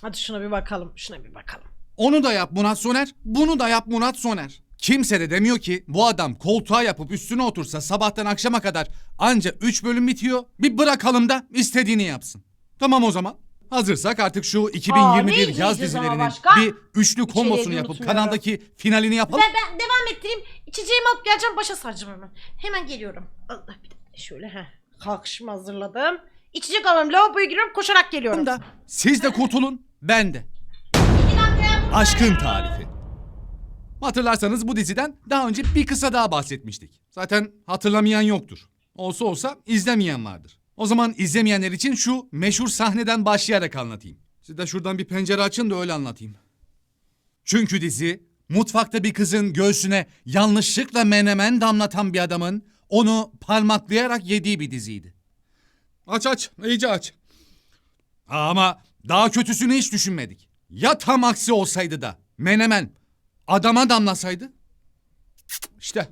Hadi şuna bir bakalım. Şuna bir bakalım. Onu da yap Murat Soner, bunu da yap Murat Soner. Kimse de demiyor ki bu adam koltuğa yapıp üstüne otursa sabahtan akşama kadar anca 3 bölüm bitiyor. Bir bırakalım da istediğini yapsın. Tamam o zaman. Hazırsak artık şu 2021 izleyeceğiz yaz dizilerinin bir üçlü kombosunu yapıp kanaldaki finalini yapalım. Ben, ben devam ettireyim. İçeceğimi alıp geleceğim. Başa saracağım hemen. Hemen geliyorum. Allah bir dakika şöyle ha. Kalkışımı hazırladım. İçecek alalım. Lavaboya giriyorum. Koşarak geliyorum. da siz de kurtulun, ben de. Aşkın Tarifi. Hatırlarsanız bu diziden daha önce bir kısa daha bahsetmiştik. Zaten hatırlamayan yoktur. Olsa olsa izlemeyen vardır. O zaman izlemeyenler için şu meşhur sahneden başlayarak anlatayım. Siz de şuradan bir pencere açın da öyle anlatayım. Çünkü dizi mutfakta bir kızın göğsüne yanlışlıkla menemen damlatan bir adamın onu parmaklayarak yediği bir diziydi. Aç aç, iyice aç. Ama daha kötüsünü hiç düşünmedik. Ya tam aksi olsaydı da menemen adama damlasaydı? İşte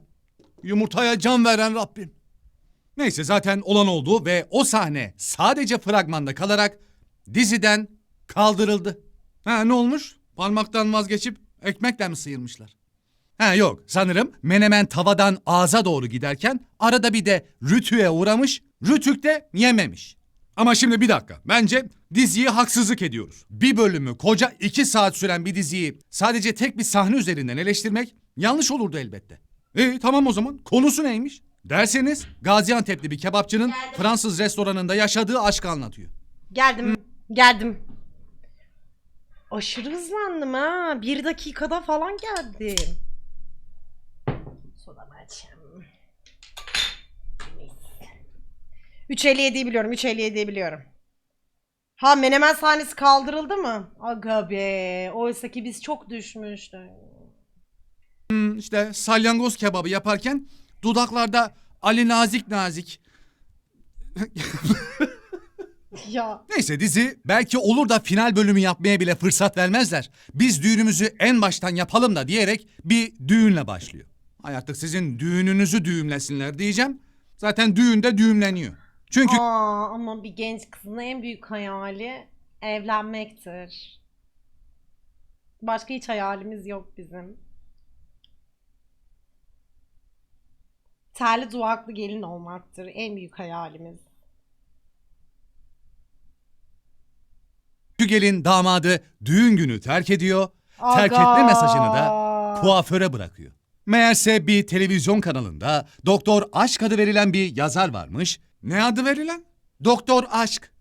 yumurtaya can veren Rabbim. Neyse zaten olan oldu ve o sahne sadece fragmanda kalarak diziden kaldırıldı. Ha ne olmuş? Parmaktan vazgeçip ekmekle mi sıyırmışlar? Ha yok sanırım menemen tavadan ağza doğru giderken arada bir de rütüye uğramış, rütük de yememiş. Ama şimdi bir dakika. Bence diziye haksızlık ediyoruz. Bir bölümü koca iki saat süren bir diziyi sadece tek bir sahne üzerinden eleştirmek yanlış olurdu elbette. İyi tamam o zaman. Konusu neymiş? Derseniz Gaziantep'li bir kebapçının Geldim. Fransız restoranında yaşadığı aşkı anlatıyor. Geldim. Geldim. Aşırı hızlandım ha. Bir dakikada falan geldim. Sodamı açayım. 3.57'yi biliyorum. 3.57'yi biliyorum. Ha menemen sahnesi kaldırıldı mı? Aga be. Oysa ki biz çok düşmüştük. Hmm, işte salyangoz kebabı yaparken dudaklarda Ali Nazik Nazik. Ya. Neyse dizi belki olur da final bölümü yapmaya bile fırsat vermezler. Biz düğünümüzü en baştan yapalım da diyerek bir düğünle başlıyor. Ay artık sizin düğününüzü düğümlesinler diyeceğim. Zaten düğünde düğümleniyor. Çünkü Aa, ama bir genç kızın en büyük hayali evlenmektir. Başka hiç hayalimiz yok bizim. Terli duvaklı gelin olmaktır en büyük hayalimiz. gelin damadı düğün günü terk ediyor. Terk etme mesajını da kuaföre bırakıyor. Meğerse bir televizyon kanalında Doktor Aşk adı verilen bir yazar varmış. Ne adı verilen? Doktor Aşk.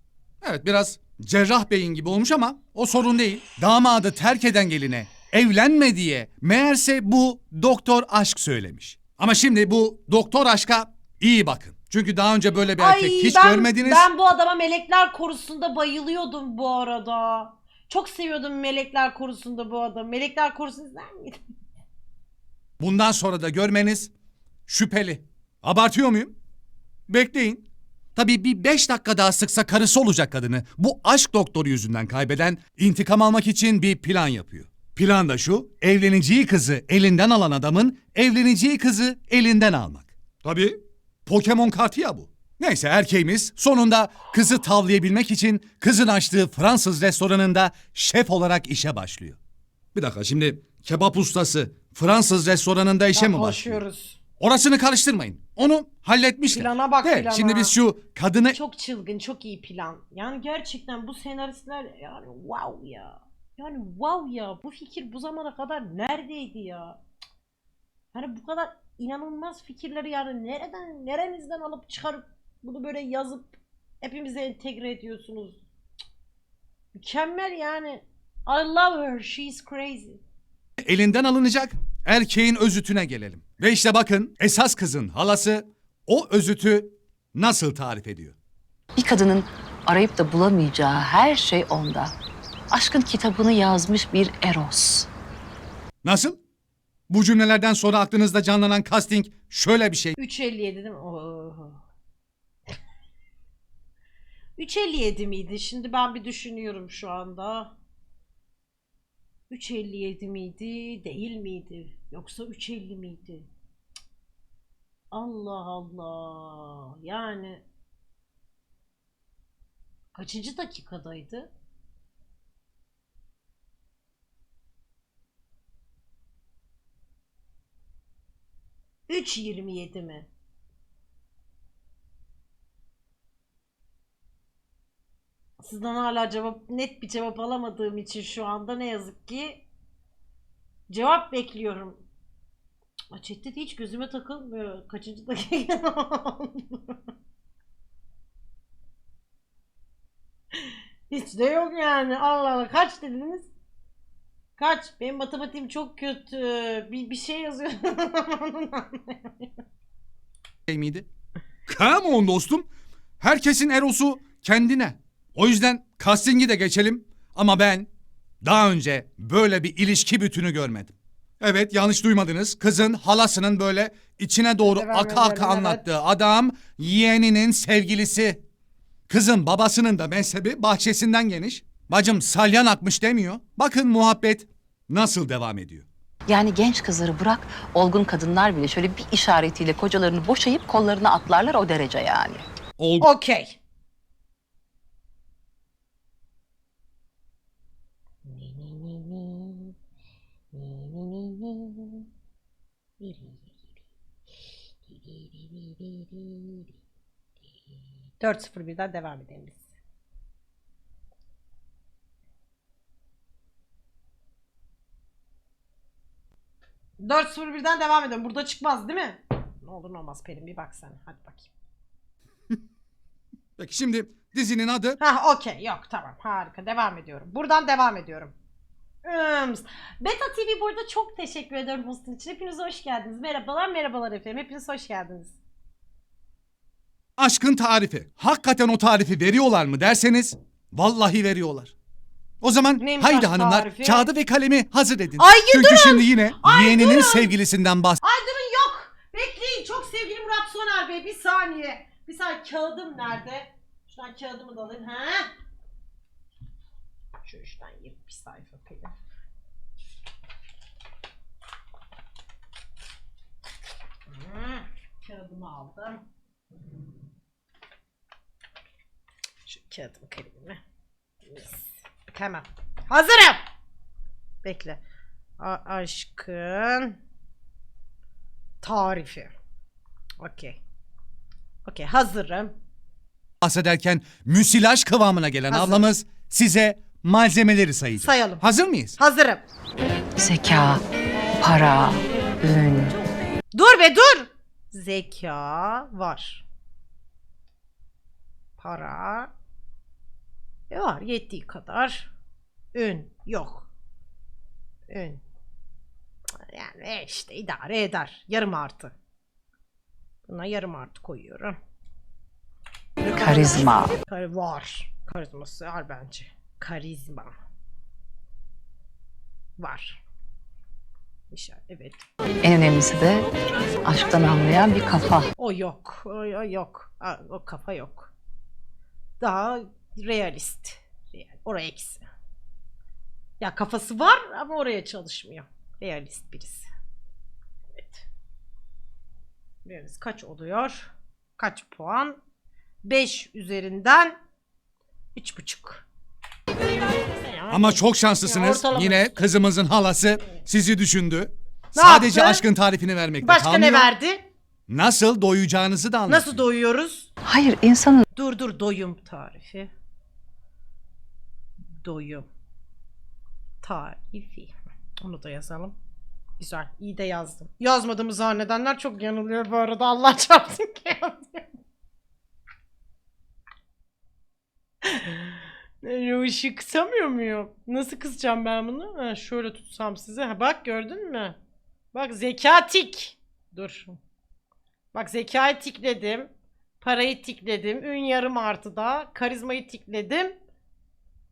Evet biraz cerrah beyin gibi olmuş ama o sorun değil. Damadı terk eden geline evlenme diye meğerse bu Doktor Aşk söylemiş. Ama şimdi bu Doktor Aşk'a iyi bakın. Çünkü daha önce böyle bir erkek hiç ben, görmediniz. Ben bu adama Melekler Korusu'nda bayılıyordum bu arada. Çok seviyordum Melekler Korusu'nda bu adamı. Melekler Korusu'nu izler miydin? Bundan sonra da görmeniz şüpheli. Abartıyor muyum? Bekleyin. Tabii bir beş dakika daha sıksa karısı olacak kadını bu aşk doktoru yüzünden kaybeden intikam almak için bir plan yapıyor. Plan da şu, evleneceği kızı elinden alan adamın evleneceği kızı elinden almak. Tabii Pokemon kartı ya bu. Neyse erkeğimiz sonunda kızı tavlayabilmek için kızın açtığı Fransız restoranında şef olarak işe başlıyor. Bir dakika şimdi kebap ustası Fransız restoranında işe mi başlıyor? Orasını karıştırmayın. Onu halletmişler. Plana bak, De, plana. Şimdi biz şu kadını... Çok çılgın, çok iyi plan. Yani gerçekten bu senaristler yani wow ya. Yani wow ya. Bu fikir bu zamana kadar neredeydi ya? Yani bu kadar inanılmaz fikirleri yani nereden, neremizden alıp çıkarıp bunu böyle yazıp hepimize entegre ediyorsunuz. Cık. Mükemmel yani. I love her. She's crazy. elinden alınacak erkeğin özütüne gelelim. Ve işte bakın esas kızın halası o özütü nasıl tarif ediyor? Bir kadının arayıp da bulamayacağı her şey onda. Aşkın kitabını yazmış bir Eros. Nasıl? Bu cümlelerden sonra aklınızda canlanan casting şöyle bir şey. 3.57 değil mi? Oo. 3.57 miydi? Şimdi ben bir düşünüyorum şu anda. 3.57 miydi? Değil miydi? Yoksa 3.50 miydi? Allah Allah. Yani kaçıncı dakikadaydı? Üç yirmi yedi mi? Sizden hala cevap net bir cevap alamadığım için şu anda ne yazık ki cevap bekliyorum. De hiç gözüme takılmıyor. Kaçıncı dakika? hiç de yok yani. Allah Allah. Kaç dediniz? Kaç? Benim matematiğim çok kötü. Bir, bir şey yazıyor. şey miydi? Come on dostum. Herkesin erosu kendine. O yüzden casting'i de geçelim. Ama ben daha önce böyle bir ilişki bütünü görmedim. Evet yanlış duymadınız. Kızın halasının böyle içine doğru Devam aka aka evet. anlattığı adam yeğeninin sevgilisi. Kızın babasının da mezhebi bahçesinden geniş. Bacım salyan akmış demiyor. Bakın muhabbet nasıl devam ediyor. Yani genç kızları bırak, olgun kadınlar bile şöyle bir işaretiyle kocalarını boşayıp kollarına atlarlar o derece yani. Olgun Okey. Dört sıfır birden devam edelim biz. Dört sıfır birden devam edelim. Burada çıkmaz değil mi? Ne olur ne olmaz Pelin bir bak sen. Hadi bakayım. Peki şimdi dizinin adı Ha okey yok tamam harika devam ediyorum. Buradan devam ediyorum. Ims. Beta TV burada çok teşekkür ederim hostun için. Hepiniz hoş geldiniz. Merhabalar merhabalar efendim. Hepiniz hoş geldiniz. Aşkın tarifi. Hakikaten o tarifi veriyorlar mı derseniz vallahi veriyorlar. O zaman Neymiş haydi aşk hanımlar tarifi? kağıdı ve kalemi hazır edin. Ay, Çünkü şimdi yine Ay, yeğeninin durun! sevgilisinden bahs... Ay durun yok. Bekleyin çok sevgili Murat Soner Bey bir saniye. Bir saniye kağıdım nerede? Şuradan kağıdımı da alayım. Ha? Şu üçten 20 sayfa Pelin. Kağıdımı aldım. Kağıdımı kalemimi. Mis. Tamam. Hazırım. Bekle. A- aşkın tarifi. Okey. Okey hazırım. bahsederken müsilaj kıvamına gelen Hazır. ablamız size malzemeleri sayacak. Sayalım. Hazır mıyız? Hazırım. Zeka, para, ün, Dur be dur. Zeka var. Para e var yettiği kadar. Ün yok. Ün. Yani işte idare eder. Yarım artı. Buna yarım artı koyuyorum. karizma, Kar var. Karizması var bence. Karizma. Var. İşaret, evet. en önemlisi de aşktan anlayan bir kafa. O yok. O, o yok. O kafa yok. Daha realist. Yani oraya eksi. Ya kafası var ama oraya çalışmıyor. Realist birisi. Evet. Realist kaç oluyor? Kaç puan? 5 üzerinden 3,5. Ama çok şanslısınız. Ortalama. Yine kızımızın halası sizi düşündü. Ne Sadece yaptı? aşkın tarifini vermekte Başka kalmıyor. ne verdi? Nasıl doyacağınızı da anlatıyor. Nasıl doyuyoruz? Hayır insanın Dur dur doyum tarifi. Doyum. Tarifi. Onu da yazalım. Güzel. iyi de yazdım. Yazmadığımı zannedenler çok yanılıyor bu arada. Allah çarpsın ki ışığı kısamıyor muyum? Nasıl kısacağım ben bunu? Ha, şöyle tutsam size. Ha, bak gördün mü? Bak zeka tik. Dur. Bak zekayı tikledim. Parayı tikledim. Ün yarım artıda. Karizmayı tikledim.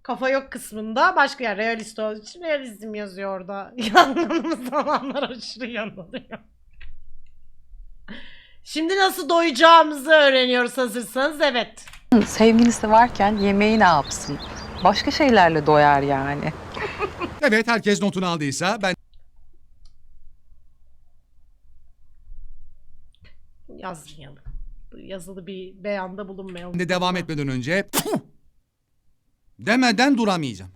Kafa yok kısmında. Başka yer realist olduğu için realizm yazıyor orada. Yanıldığımız zamanlar aşırı yanılıyor. Şimdi nasıl doyacağımızı öğreniyoruz hazırsanız. Evet. sevgilisi varken yemeği ne yapsın? Başka şeylerle doyar yani. Evet herkes notunu aldıysa ben Yazmayalım. Yazılı bir beyanda bulunmayalım. de devam etmeden önce "Puh!" demeden duramayacağım.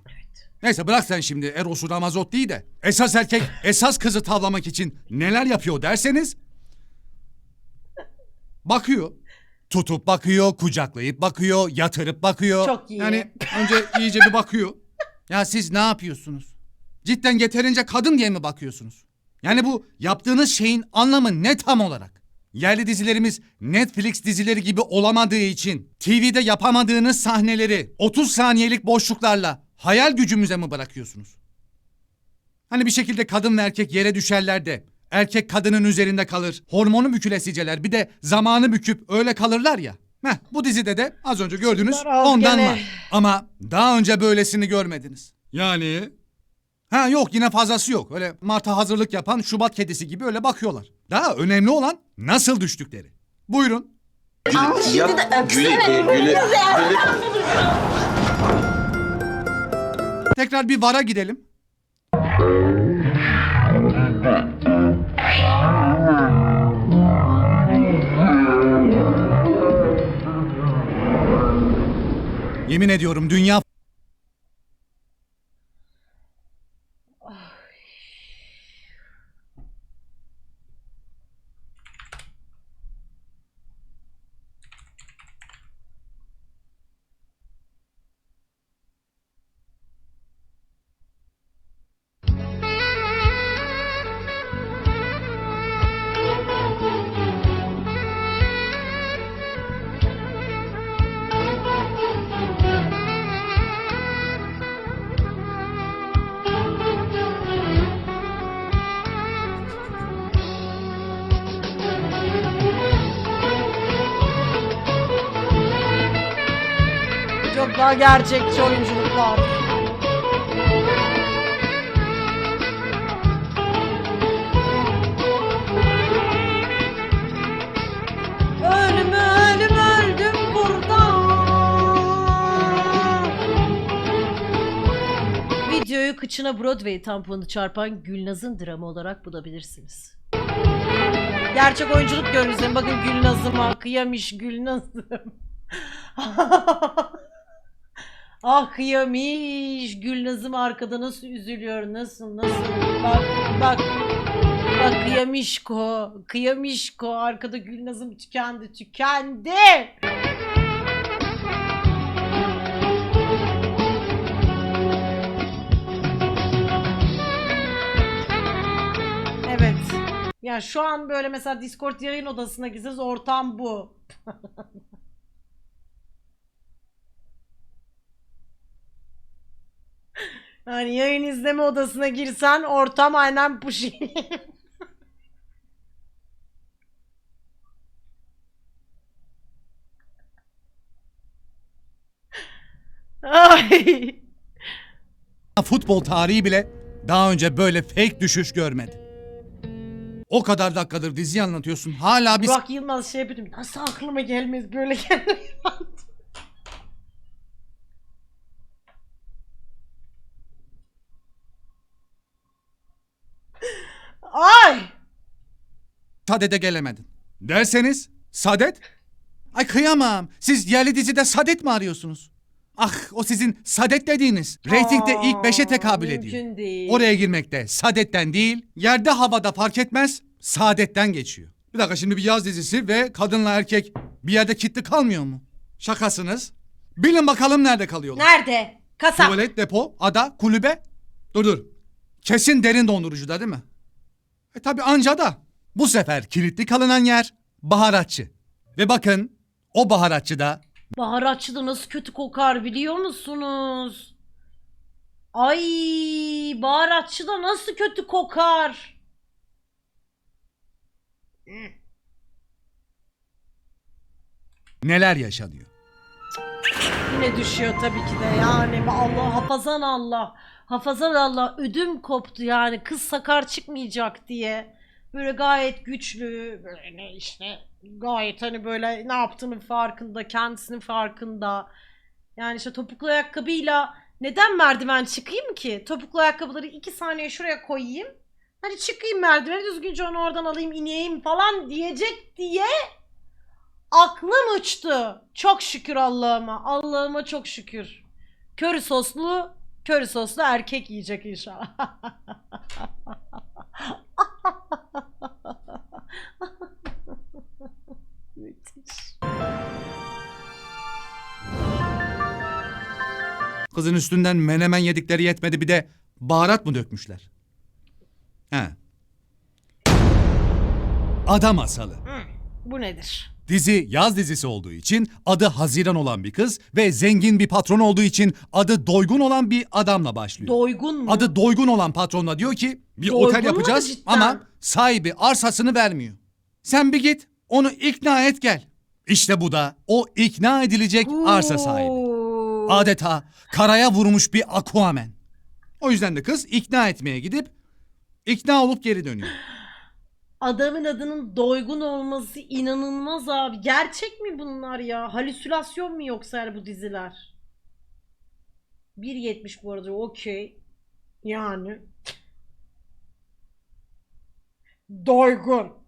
Neyse bırak sen şimdi Eros'u Ramazot değil de esas erkek esas kızı tavlamak için neler yapıyor derseniz Bakıyor. Tutup bakıyor, kucaklayıp bakıyor, yatırıp bakıyor. Çok iyi. Yani önce iyice bir bakıyor. Ya siz ne yapıyorsunuz? Cidden yeterince kadın diye mi bakıyorsunuz? Yani bu yaptığınız şeyin anlamı ne tam olarak? Yerli dizilerimiz Netflix dizileri gibi olamadığı için TV'de yapamadığınız sahneleri 30 saniyelik boşluklarla hayal gücümüze mi bırakıyorsunuz? Hani bir şekilde kadın ve erkek yere düşerler de erkek kadının üzerinde kalır. Hormonu bükülesiceler bir de zamanı büküp öyle kalırlar ya. Heh, bu dizide de az önce gördünüz Şunlar ondan gene. var. Ama daha önce böylesini görmediniz. Yani Ha yok yine fazlası yok. Öyle Mart'a hazırlık yapan Şubat kedisi gibi öyle bakıyorlar. Daha önemli olan nasıl düştükleri. Buyurun. Ya güle güle güle. Tekrar bir VAR'a gidelim. Yemin ediyorum dünya Çok daha gerçekçi oyunculuk var. Ölüm ölüm öldüm burada. Videoyu kıçına Broadway tamponu çarpan Gülnaz'ın dramı olarak bulabilirsiniz. Gerçek oyunculuk görünüzün bakın Gülnaz'ıma kıyamış Gülnaz'ım. ah kıyamış Gülnaz'ım arkada nasıl üzülüyor nasıl nasıl bak bak bak kıyamışko kıyamışko arkada Gülnaz'ım tükendi tükendi Evet. Ya şu an böyle mesela Discord yayın odasına gitseniz ortam bu. Yani yayın izleme odasına girsen ortam aynen puşi. Ay. futbol tarihi bile daha önce böyle fake düşüş görmedi. O kadar dakikadır dizi anlatıyorsun. Hala bir Burak Yılmaz şey yapıyordum. Nasıl aklıma gelmez böyle gelmez. Ay! Sadede gelemedin. Derseniz sadet? Ay kıyamam. Siz yerli dizide sadet mi arıyorsunuz? Ah o sizin sadet dediğiniz. Ratingde ilk 5'e tekabül ediyor. Mümkün değil. Oraya girmekte sadetten değil, yerde havada fark etmez, saadetten geçiyor. Bir dakika şimdi bir yaz dizisi ve kadınla erkek bir yerde kilitli kalmıyor mu? Şakasınız. Bilin bakalım nerede kalıyorlar. Nerede? Kasap. Tuvalet, depo, ada, kulübe. Dur dur. Kesin derin dondurucuda değil mi? E tabi anca da. Bu sefer kilitli kalınan yer baharatçı. Ve bakın o baharatçı da Baharatçı da nasıl kötü kokar biliyor musunuz? Ay baharatçı da nasıl kötü kokar? neler yaşanıyor. Yine düşüyor tabii ki de yani Allah hafazan Allah hafazan Allah ödüm koptu yani kız sakar çıkmayacak diye böyle gayet güçlü böyle işte gayet hani böyle ne yaptığının farkında kendisinin farkında yani işte topuklu ayakkabıyla neden merdiven çıkayım ki topuklu ayakkabıları iki saniye şuraya koyayım hadi çıkayım merdiveni düzgünce onu oradan alayım ineyim falan diyecek diye Aklım uçtu. Çok şükür Allah'ıma. Allah'ıma çok şükür. Köri soslu, köri soslu erkek yiyecek inşallah. Kızın üstünden menemen yedikleri yetmedi bir de baharat mı dökmüşler? He. Adam masalı. Bu nedir? Dizi yaz dizisi olduğu için adı Haziran olan bir kız ve zengin bir patron olduğu için adı Doygun olan bir adamla başlıyor. Doygun mu? Adı Doygun olan patronla diyor ki bir Doygun otel yapacağız ama sahibi arsasını vermiyor. Sen bir git onu ikna et gel. İşte bu da o ikna edilecek arsa sahibi. Adeta karaya vurmuş bir Aquaman. O yüzden de kız ikna etmeye gidip ikna olup geri dönüyor. Adamın adının doygun olması inanılmaz abi. Gerçek mi bunlar ya? Halüsinasyon mu yoksa yani bu diziler? 1.70 bu arada okey. Yani. Doygun.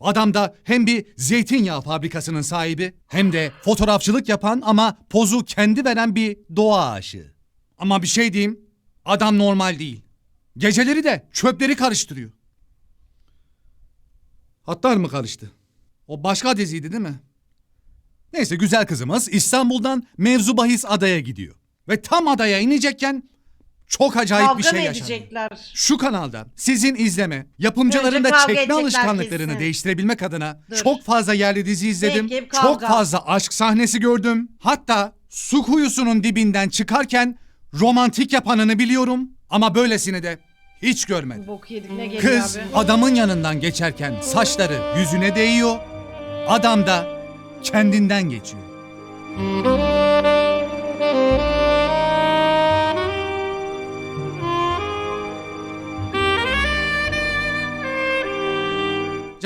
Adam da hem bir zeytinyağı fabrikasının sahibi hem de fotoğrafçılık yapan ama pozu kendi veren bir doğa aşığı. Ama bir şey diyeyim, adam normal değil. Geceleri de çöpleri karıştırıyor. Hatlar mı karıştı? O başka diziydi değil mi? Neyse güzel kızımız İstanbul'dan mevzu bahis adaya gidiyor. Ve tam adaya inecekken çok acayip Kavga bir şey mı yaşandı. edecekler? Şu kanalda sizin izleme, yapımcıların Önce da kavga çekme edecekler alışkanlıklarını kesin. değiştirebilmek adına Dur. çok fazla yerli dizi izledim. Peki, çok fazla aşk sahnesi gördüm. Hatta su kuyusunun dibinden çıkarken romantik yapanını biliyorum ama böylesini de hiç görmedim. Bok yedik ne geliyor Kız abi? adamın yanından geçerken saçları yüzüne değiyor. Adam da kendinden geçiyor.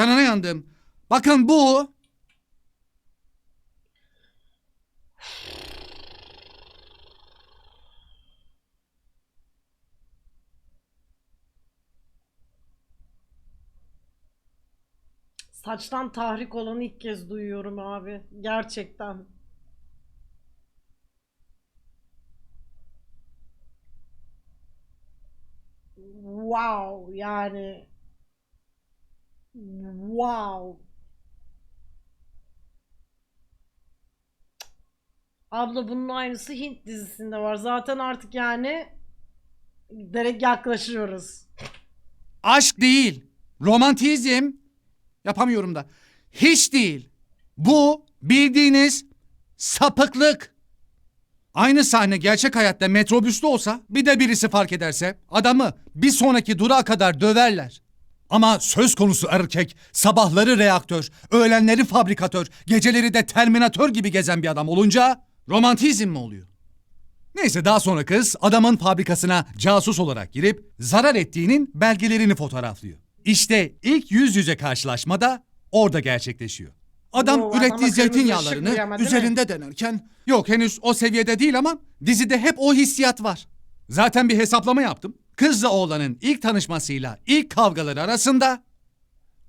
Canına yandım. Bakın bu Saçtan tahrik olanı ilk kez duyuyorum abi. Gerçekten. Wow yani. Wow. Abla bunun aynısı Hint dizisinde var. Zaten artık yani direkt yaklaşıyoruz. aşk değil. Romantizm yapamıyorum da. Hiç değil. Bu bildiğiniz sapıklık. Aynı sahne gerçek hayatta metrobüste olsa bir de birisi fark ederse adamı bir sonraki durağa kadar döverler. Ama söz konusu erkek sabahları reaktör, öğlenleri fabrikatör, geceleri de terminatör gibi gezen bir adam olunca romantizm mi oluyor? Neyse daha sonra kız adamın fabrikasına casus olarak girip zarar ettiğinin belgelerini fotoğraflıyor. İşte ilk yüz yüze karşılaşma da orada gerçekleşiyor. Adam Oo, ürettiği zeytinyağlarını değil mi? üzerinde denerken yok henüz o seviyede değil ama dizide hep o hissiyat var. Zaten bir hesaplama yaptım. Kızla oğlanın ilk tanışmasıyla ilk kavgaları arasında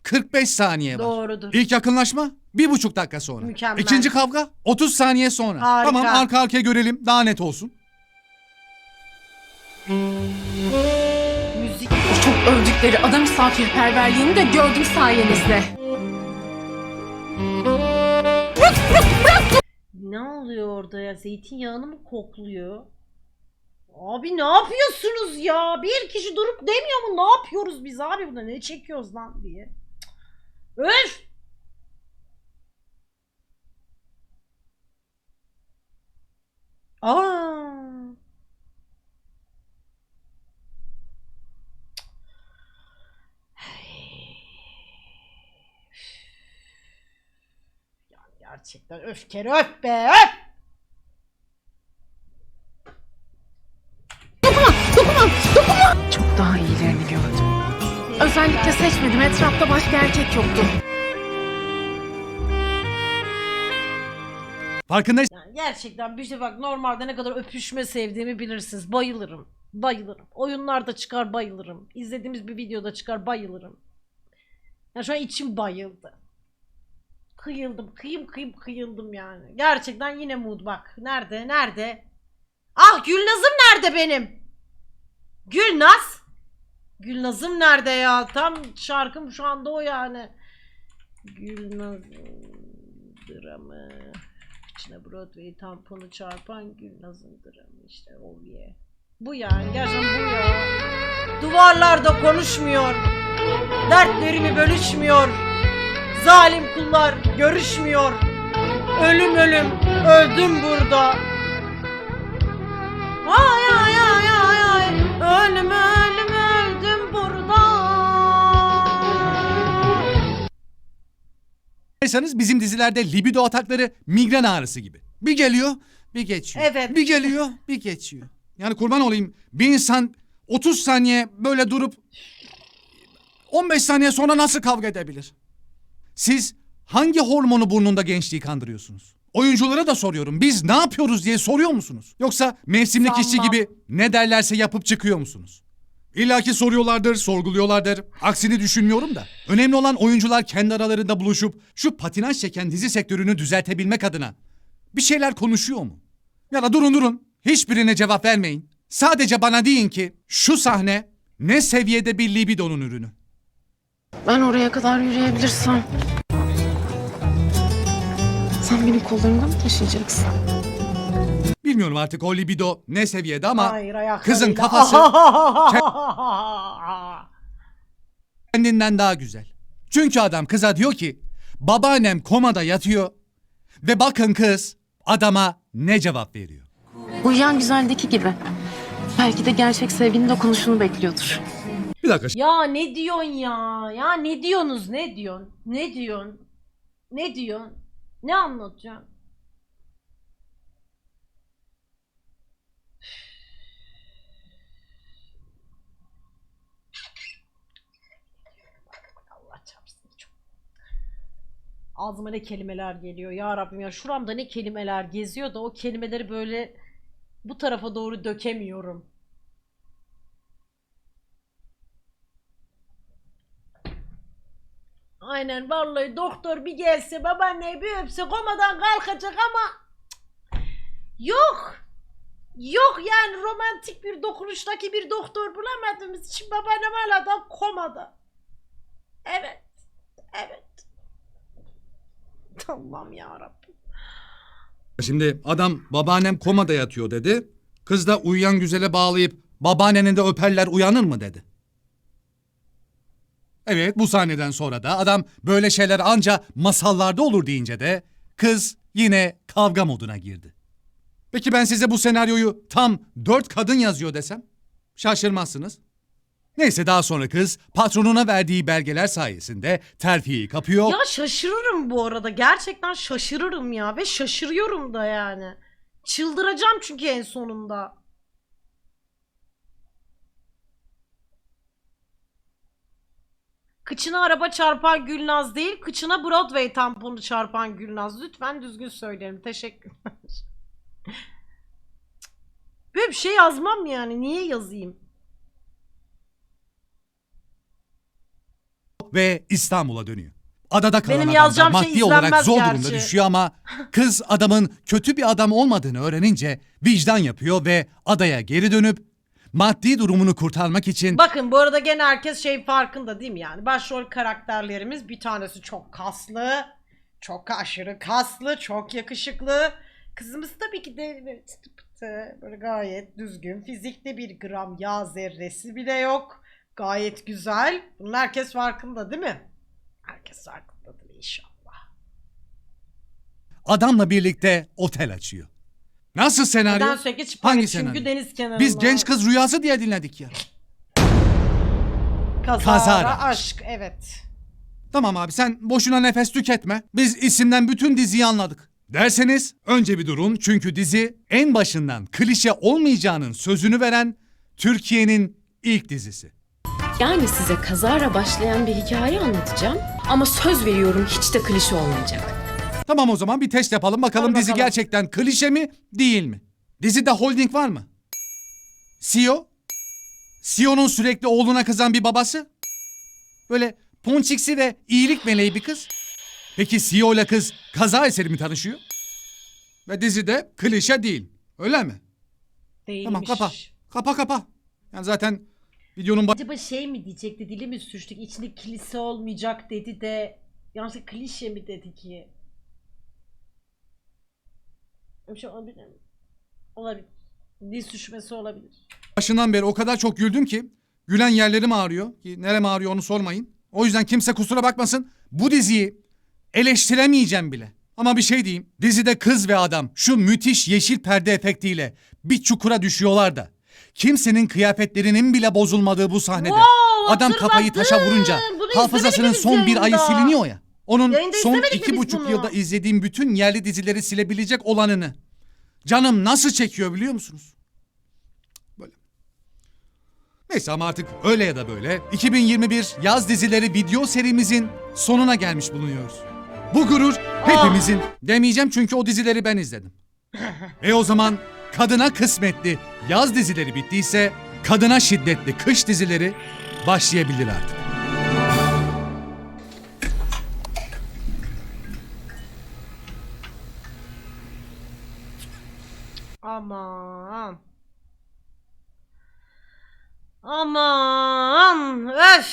45 saniye var. Doğrudur. İlk yakınlaşma bir buçuk dakika sonra. Mükemmel. İkinci kavga 30 saniye sonra. Harika. Tamam arka arkaya görelim daha net olsun. Müzik Çok övdükleri adam misafirperverliğini de gördüm sayenizde. Ne oluyor orada ya? Zeytinyağını mı kokluyor? Abi ne yapıyorsunuz ya? Bir kişi durup demiyor mu? Ne yapıyoruz biz abi burada? Ne çekiyoruz lan diye. Öf! Aa! Ya gerçekten öfkeli öf be öf! Çok daha iyilerini gördüm. Özellikle seçmedim. Etrafta başka erkek yoktu. Farkındaysan Yani gerçekten bir şey bak normalde ne kadar öpüşme sevdiğimi bilirsiniz. Bayılırım. Bayılırım. Oyunlarda çıkar bayılırım. İzlediğimiz bir videoda çıkar bayılırım. Ya şu an içim bayıldı. Kıyıldım. Kıyım kıyım kıyıldım yani. Gerçekten yine mood bak. Nerede? Nerede? Ah Gülnaz'ım nerede benim? Gülnaz? Gülnaz'ım nerede ya? Tam şarkım şu anda o yani. Gülnaz dramı. İçine Broadway tamponu çarpan Gülnaz'ın dramı işte oh yeah. Bu yani gerçekten bu ya. Duvarlarda konuşmuyor. Dertlerimi bölüşmüyor. Zalim kullar görüşmüyor. Ölüm ölüm öldüm burada. Ay ay ay ay ay ölüm ölüm öldüm burada. Farkındaysanız bizim dizilerde libido atakları migren ağrısı gibi. Bir geliyor, bir geçiyor. Evet. Bir geliyor, bir geçiyor. Yani kurban olayım bir insan 30 saniye böyle durup 15 saniye sonra nasıl kavga edebilir? Siz hangi hormonu burnunda gençliği kandırıyorsunuz? Oyunculara da soruyorum. Biz ne yapıyoruz diye soruyor musunuz? Yoksa mevsimlik işçi Sanmam. gibi ne derlerse yapıp çıkıyor musunuz? İlla ki soruyorlardır, sorguluyorlardır. Aksini düşünmüyorum da. Önemli olan oyuncular kendi aralarında buluşup şu patinaj çeken dizi sektörünü düzeltebilmek adına bir şeyler konuşuyor mu? Ya da durun durun. Hiçbirine cevap vermeyin. Sadece bana deyin ki şu sahne ne seviyede bir libidonun ürünü? Ben oraya kadar yürüyebilirsem. Sen benim kollarımda mı taşıyacaksın? Bilmiyorum artık o libido ne seviyede ama Hayır, ayaklarıyla. kızın kafası kendinden daha güzel. Çünkü adam kıza diyor ki babaannem komada yatıyor ve bakın kız adama ne cevap veriyor. Uyuyan güzeldeki gibi. Belki de gerçek sevginin dokunuşunu bekliyordur. Bir dakika ya ne diyorsun ya? Ya ne diyorsunuz? Ne diyorsun? Ne diyorsun? Ne diyorsun? Ne anlatacaksın? Allah çarpsın. Ağzıma ne kelimeler geliyor ya Rabbim ya şuramda ne kelimeler geziyor da o kelimeleri böyle bu tarafa doğru dökemiyorum. Aynen vallahi doktor bir gelse babaanneyi bir öpse komadan kalkacak ama yok. Yok yani romantik bir dokunuştaki bir doktor bulamadığımız için babaannem hala da komada. Evet. Evet. Allah'ım ya Rabbim. Şimdi adam babaannem komada yatıyor dedi. Kız da uyuyan güzele bağlayıp babaannenin de öperler uyanır mı dedi. Evet bu sahneden sonra da adam böyle şeyler anca masallarda olur deyince de kız yine kavga moduna girdi. Peki ben size bu senaryoyu tam dört kadın yazıyor desem? Şaşırmazsınız. Neyse daha sonra kız patronuna verdiği belgeler sayesinde terfiyi kapıyor. Ya şaşırırım bu arada. Gerçekten şaşırırım ya. Ve şaşırıyorum da yani. Çıldıracağım çünkü en sonunda. Kıçına araba çarpan Gülnaz değil, kıçına Broadway tamponu çarpan Gülnaz. Lütfen düzgün söylerim. Teşekkürler. Böyle bir şey yazmam yani. Niye yazayım? ve İstanbul'a dönüyor. Adada kalan Benim adam da yazacağım şey maddi olarak izlenmez zor gerçi. durumda düşüyor ama kız adamın kötü bir adam olmadığını öğrenince vicdan yapıyor ve adaya geri dönüp maddi durumunu kurtarmak için Bakın bu arada gene herkes şey farkında değil mi yani? Başrol karakterlerimiz bir tanesi çok kaslı, çok aşırı kaslı, çok yakışıklı. Kızımız tabii ki de böyle çıtı pıtı, böyle gayet düzgün, fizikte bir gram yağ zerresi bile yok. Gayet güzel. Bunun herkes farkında değil mi? Herkes farkındadır inşallah. adamla birlikte otel açıyor. Nasıl senaryo? Neden sürekli çıplak? Hangi Çünkü senaryo? deniz kenarında. Biz genç kız rüyası diye dinledik ya. Kazara, Kazara. aşk evet. Tamam abi sen boşuna nefes tüketme. Biz isimden bütün diziyi anladık. Derseniz önce bir durun çünkü dizi en başından klişe olmayacağının sözünü veren Türkiye'nin ilk dizisi. Yani size kazara başlayan bir hikaye anlatacağım ama söz veriyorum hiç de klişe olmayacak. Tamam o zaman bir test yapalım bakalım Hadi dizi bakalım. gerçekten klişe mi değil mi? Dizide holding var mı? CEO? CEO'nun sürekli oğluna kızan bir babası? Böyle ponçiksi ve iyilik meleği bir kız? Peki CEO ile kız kaza eseri mi tanışıyor? Ve dizide klişe değil. Öyle mi? Değilmiş. Tamam kapa. Kapa kapa. Yani zaten videonun baş... Acaba şey mi diyecekti dili mi sürçtük içinde kilise olmayacak dedi de yanlışlıkla klişe mi dedi ki? Bir şey olabilir mi? Olabilir. Diz düşmesi olabilir. Başından beri o kadar çok güldüm ki gülen yerlerim ağrıyor. Ki nerem ağrıyor onu sormayın. O yüzden kimse kusura bakmasın. Bu diziyi eleştiremeyeceğim bile. Ama bir şey diyeyim. Dizide kız ve adam şu müthiş yeşil perde efektiyle bir çukura düşüyorlar da. Kimsenin kıyafetlerinin bile bozulmadığı bu sahnede. Wow, adam kafayı taşa vurunca Bunu hafızasının izlemedik son bir ayı yayında. siliniyor ya. Onun Yayında son izlemedik mi iki biz buçuk bunu? yılda izlediğim bütün yerli dizileri silebilecek olanını. Canım nasıl çekiyor biliyor musunuz? Böyle. Neyse ama artık öyle ya da böyle 2021 yaz dizileri video serimizin sonuna gelmiş bulunuyoruz. Bu gurur hepimizin demeyeceğim çünkü o dizileri ben izledim. e o zaman kadına kısmetli yaz dizileri bittiyse kadına şiddetli kış dizileri başlayabilir artık. Aman. Aman. Öf.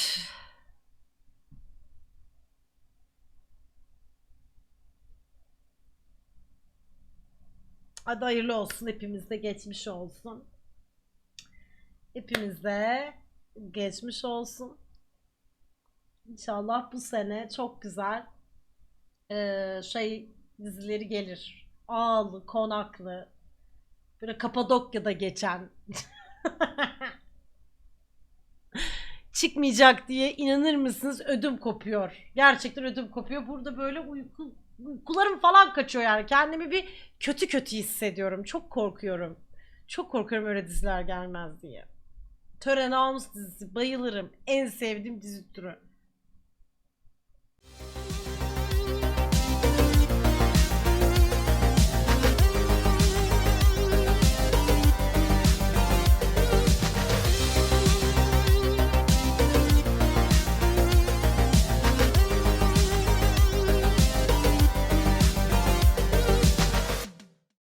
Hadi hayırlı olsun. Hepimizde geçmiş olsun. Hepimizde geçmiş olsun. İnşallah bu sene çok güzel eee, şey dizileri gelir. Ağlı, konaklı, böyle Kapadokya'da geçen çıkmayacak diye inanır mısınız ödüm kopuyor. Gerçekten ödüm kopuyor. Burada böyle uyku uykularım falan kaçıyor yani. Kendimi bir kötü kötü hissediyorum. Çok korkuyorum. Çok korkuyorum öyle diziler gelmez diye. Töre Namus dizisi bayılırım. En sevdiğim dizi türü.